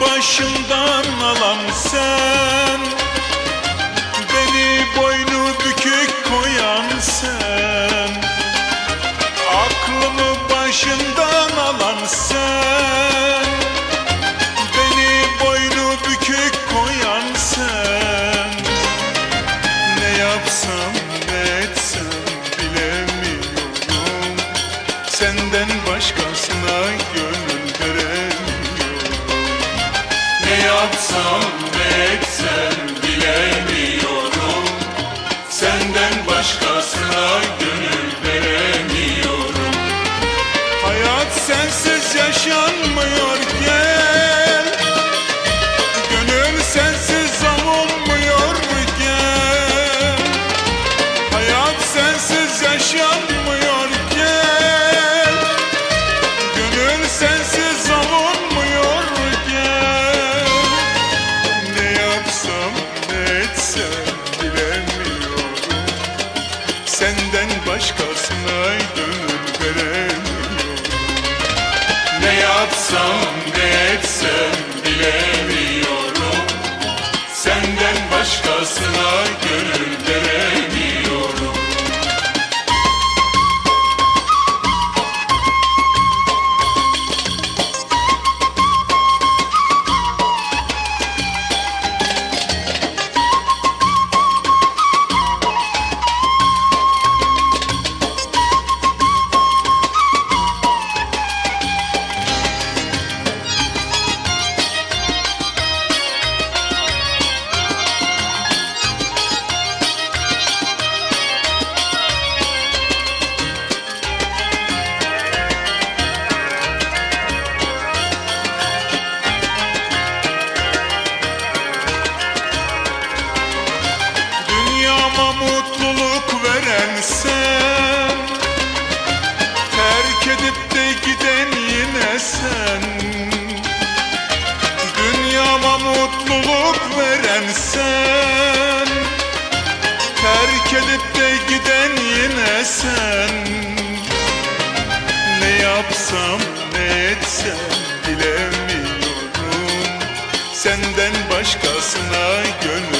başımdan alan sen sensiz yaşanmıyor gel Gönül sensiz olmuyor gel Hayat sensiz yaşanmıyor gel Gönül sensiz olmuyor gel Ne yapsam ne etsem bilemiyorum. Senden başkasına yapsam ne etsem bilemiyorum. Senden başkasına gönül veremiyorum sen Terk edip de giden yine sen. Dünyama mutluluk veren sen. Terk edip de giden yine sen. Ne yapsam ne etsem bilemiyorum. Senden başkasına gönül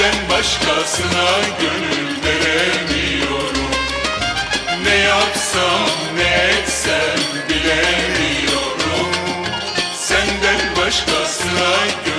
Senden başkasına gönül veremiyorum. Ne yapsam ne etsem bilemiyorum. Senden başkasına gönül